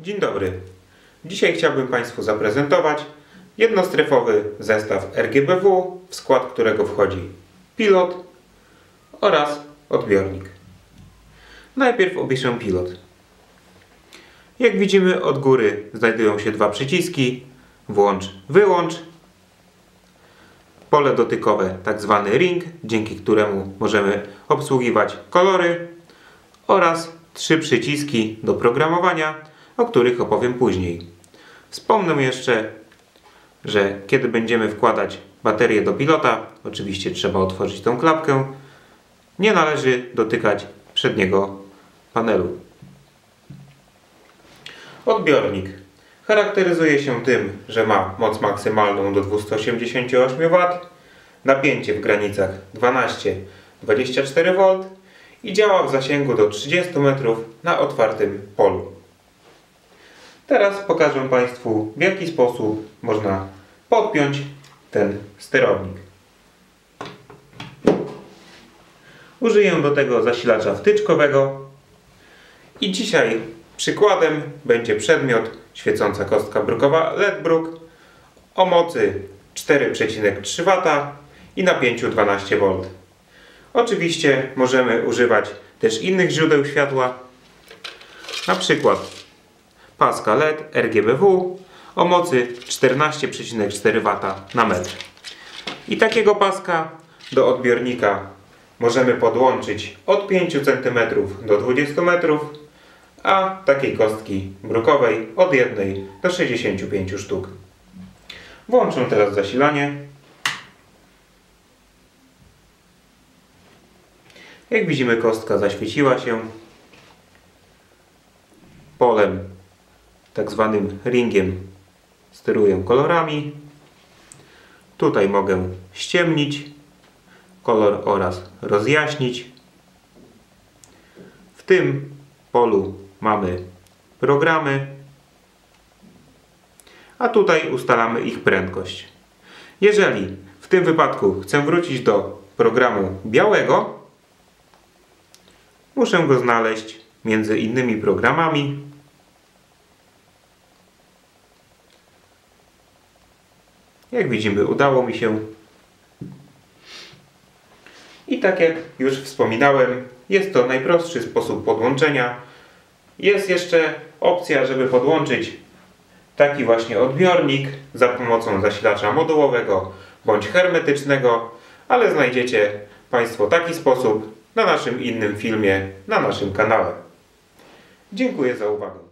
Dzień dobry. Dzisiaj chciałbym Państwu zaprezentować jednostrefowy zestaw RGBW, w skład którego wchodzi pilot oraz odbiornik. Najpierw opiszę pilot. Jak widzimy od góry znajdują się dwa przyciski włącz, wyłącz pole dotykowe, tak zwany ring, dzięki któremu możemy obsługiwać kolory oraz trzy przyciski do programowania, o których opowiem później. Wspomnę jeszcze, że kiedy będziemy wkładać baterię do pilota, oczywiście trzeba otworzyć tą klapkę, nie należy dotykać przedniego panelu. Odbiornik charakteryzuje się tym, że ma moc maksymalną do 288 W, napięcie w granicach 12-24 V i działa w zasięgu do 30 metrów na otwartym polu. Teraz pokażę Państwu w jaki sposób można podpiąć ten sterownik. Użyję do tego zasilacza wtyczkowego i dzisiaj przykładem będzie przedmiot świecąca kostka brukowa LED-bruk o mocy 4,3 W i napięciu 12 V. Oczywiście możemy używać też innych źródeł światła, na przykład paska LED RGBW o mocy 14,4 W na metr. I takiego paska do odbiornika możemy podłączyć od 5 cm do 20 metrów, a takiej kostki brukowej od 1 do 65 sztuk. Włączę teraz zasilanie. Jak widzimy kostka zaświeciła się polem tak zwanym ringiem steruję kolorami. Tutaj mogę ściemnić kolor oraz rozjaśnić. W tym polu mamy programy, a tutaj ustalamy ich prędkość. Jeżeli w tym wypadku chcę wrócić do programu białego, muszę go znaleźć między innymi programami. Jak widzimy, udało mi się. I tak jak już wspominałem, jest to najprostszy sposób podłączenia. Jest jeszcze opcja, żeby podłączyć taki właśnie odbiornik za pomocą zasilacza modułowego bądź hermetycznego, ale znajdziecie Państwo taki sposób na naszym innym filmie na naszym kanale. Dziękuję za uwagę.